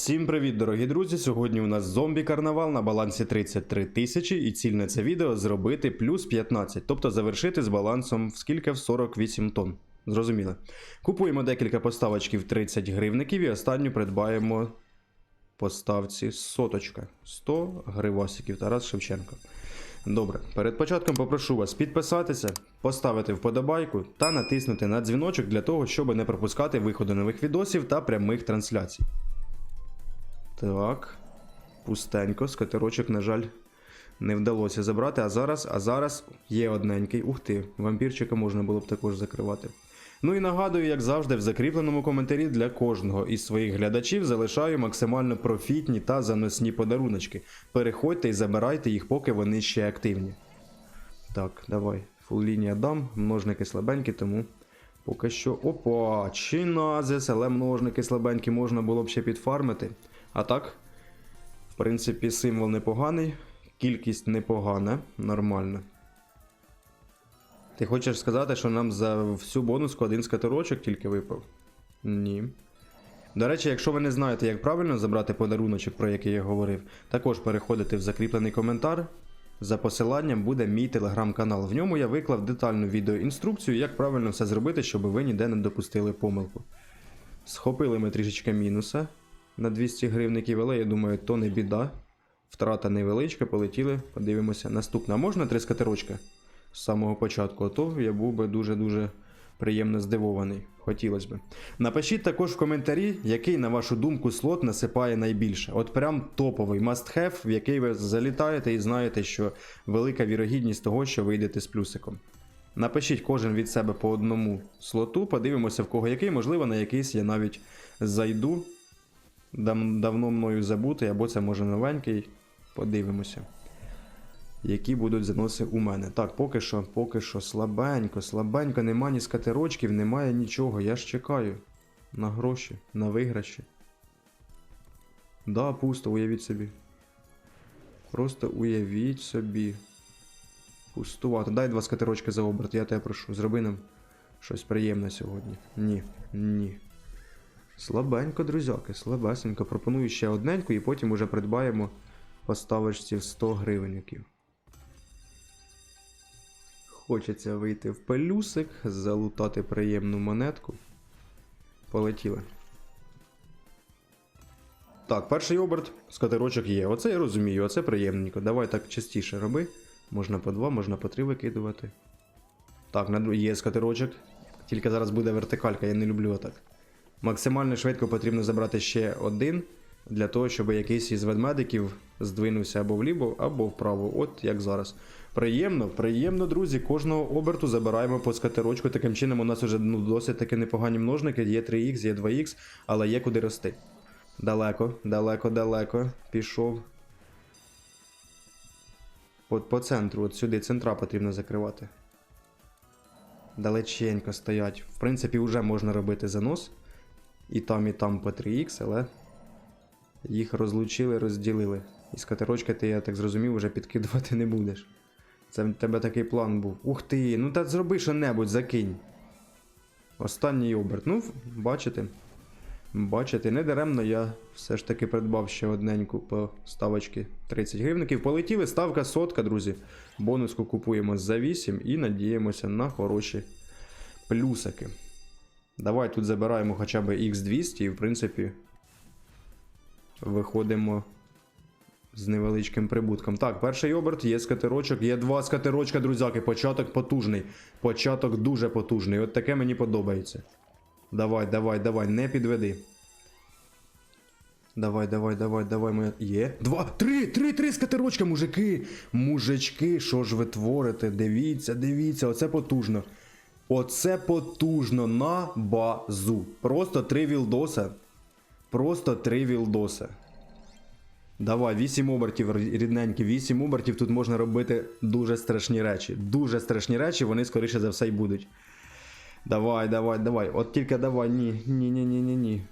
Всім привіт, дорогі друзі! Сьогодні у нас зомбі карнавал на балансі 33 тисячі, і ціль на це відео зробити плюс 15, тобто завершити з балансом в скільки в 48 тонн. Зрозуміли. Купуємо декілька поставочків 30 гривників і останню придбаємо поставці соточка. 100 гривасиків Тарас Шевченко. Добре, перед початком попрошу вас підписатися, поставити вподобайку та натиснути на дзвіночок для того, щоб не пропускати виходу нових відосів та прямих трансляцій. Так. Пустенько, скатерочок, на жаль, не вдалося забрати. А зараз, а зараз є одненький. Ух ти, вампірчика можна було б також закривати. Ну і нагадую, як завжди, в закріпленому коментарі для кожного із своїх глядачів залишаю максимально профітні та заносні подаруночки. Переходьте і забирайте їх, поки вони ще активні. Так, давай. Фул лінія дам, множники слабенькі, тому поки що. Опа, чиназис, але множники слабенькі можна було б ще підфармити. А так, в принципі, символ непоганий, кількість непогана, нормально. Ти хочеш сказати, що нам за всю бонуску один скатерочок тільки випав? Ні. До речі, якщо ви не знаєте, як правильно забрати подаруночок, про який я говорив, також переходите в закріплений коментар. За посиланням буде мій телеграм-канал. В ньому я виклав детальну відеоінструкцію, як правильно все зробити, щоб ви ніде не допустили помилку. Схопили ми трішечки мінуса на 200 гривників, але я думаю, то не біда. Втрата невеличка, полетіли, подивимося. Наступна можна три скатерочка з самого початку, а то я був би дуже-дуже приємно здивований. Хотілося б. Напишіть також в коментарі, який, на вашу думку, слот насипає найбільше. От прям топовий must-have, в який ви залітаєте і знаєте, що велика вірогідність того, що вийдете з плюсиком. Напишіть кожен від себе по одному слоту, подивимося в кого який, можливо, на якийсь я навіть зайду. Дав- давно мною забутий, або це може новенький. Подивимося. Які будуть заноси у мене. Так, поки що, поки що, слабенько, слабенько, нема ні скатерочків, немає нічого. Я ж чекаю. На гроші, на виграші. Да, пусто, уявіть собі. Просто уявіть собі. Пустувати. Дай два скатерочки за оберт, я тебе прошу. Зроби нам щось приємне сьогодні. Ні, ні. Слабенько, друзяки, слабесенько. Пропоную ще одненьку і потім уже придбаємо поставочці в 100 гривенників. Хочеться вийти в пелюсик, залутати приємну монетку. Полетіли. Так, перший оберт з катерочок є. Оце я розумію, оце приємненько. Давай так частіше роби. Можна по два, можна по три викидувати. Так, є скатерочок. Тільки зараз буде вертикалька, я не люблю отак. Максимально швидко потрібно забрати ще один, для того, щоб якийсь із ведмедиків здвинувся або вліво, або вправо. От як зараз. Приємно, приємно, друзі. Кожного оберту забираємо по скатерочку. Таким чином, у нас вже ну, досить таки непогані множники. Є 3х, є 2х, але є куди рости. Далеко, далеко, далеко. Пішов. От по центру, от сюди центра потрібно закривати. Далеченько стоять. В принципі, вже можна робити занос. І там, і там по 3х, але їх розлучили, розділили. І з катерочки ти, я так зрозумів, вже підкидувати не будеш. Це в тебе такий план був. Ух ти, ну та зроби що-небудь, закинь. Останній оберт. Ну, бачите. Бачите, недаремно я все ж таки придбав ще одненьку по ставочці 30 гривників. Полетіли, ставка сотка, друзі. Бонуску купуємо за 8 і надіємося на хороші плюсики. Давай тут забираємо хоча б X200 і, в принципі, виходимо з невеличким прибутком. Так, перший оберт, є скатерочок, є два скатерочка, друзяки. Початок потужний. Початок дуже потужний. От таке мені подобається. Давай, давай, давай, не підведи. Давай, давай, давай, давай, моя. Є. Два, три, три, три скатерочка, мужики. Мужички, що ж ви творите? Дивіться, дивіться, оце потужно. Оце потужно на базу. Просто три вілдоса. Просто три вілдоса. Давай, 8 обертів, рідненькі, 8 обертів тут можна робити дуже страшні речі. Дуже страшні речі, вони скоріше за все й будуть. Давай, давай, давай. От тільки давай, ні, ні, ні, ні, ні, ні.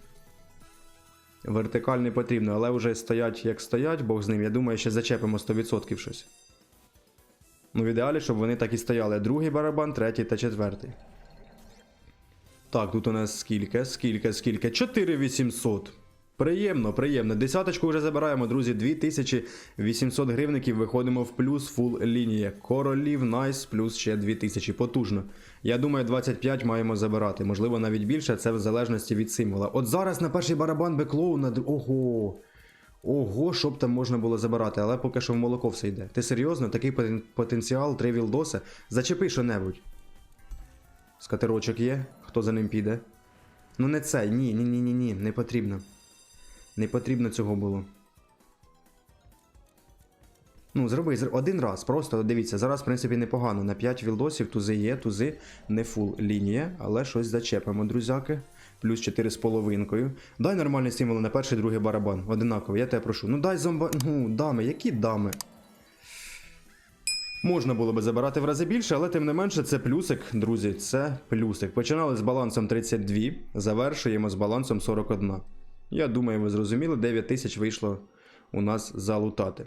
Вертикаль не потрібно, але вже стоять як стоять, Бог з ним. Я думаю, ще зачепимо 100% щось. Ну, в ідеалі, щоб вони так і стояли. Другий барабан, третій та четвертий. Так, тут у нас скільки, скільки, скільки? 4800. Приємно, приємно. Десяточку вже забираємо, друзі. 2800 гривників. Виходимо в плюс фул лінія. Королів найс плюс ще 2000. Потужно. Я думаю, 25 маємо забирати. Можливо, навіть більше. Це в залежності від символа. От зараз на перший барабан беклоу на. Ого. Ого, що б там можна було забирати, але поки що в молоко все йде. Ти серйозно? Такий потен- потенціал, три вілдоси. Зачепи що-небудь. Скатерочок є? Хто за ним піде? Ну не цей, ні, ні, ні, ні, ні, не потрібно. Не потрібно цього було. Ну, зроби зр- один раз, просто дивіться, зараз, в принципі, непогано. На 5 вілдосів тузи є, тузи не фул лінія, але щось зачепимо, друзяки. Плюс 4 з половинкою. Дай нормальний символ на перший, другий барабан. Одинаково, я тебе прошу. Ну дай зомба. Ну, дами, які дами? Можна було би забирати в рази більше, але тим не менше це плюсик, друзі, це плюсик. Починали з балансом 32, завершуємо з балансом 41. Я думаю, ви зрозуміли, 9 тисяч вийшло у нас залутати.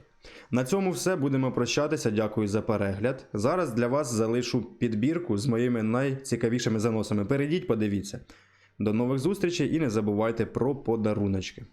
На цьому все будемо прощатися. Дякую за перегляд. Зараз для вас залишу підбірку з моїми найцікавішими заносами. Перейдіть, подивіться. До нових зустрічей і не забувайте про подаруночки.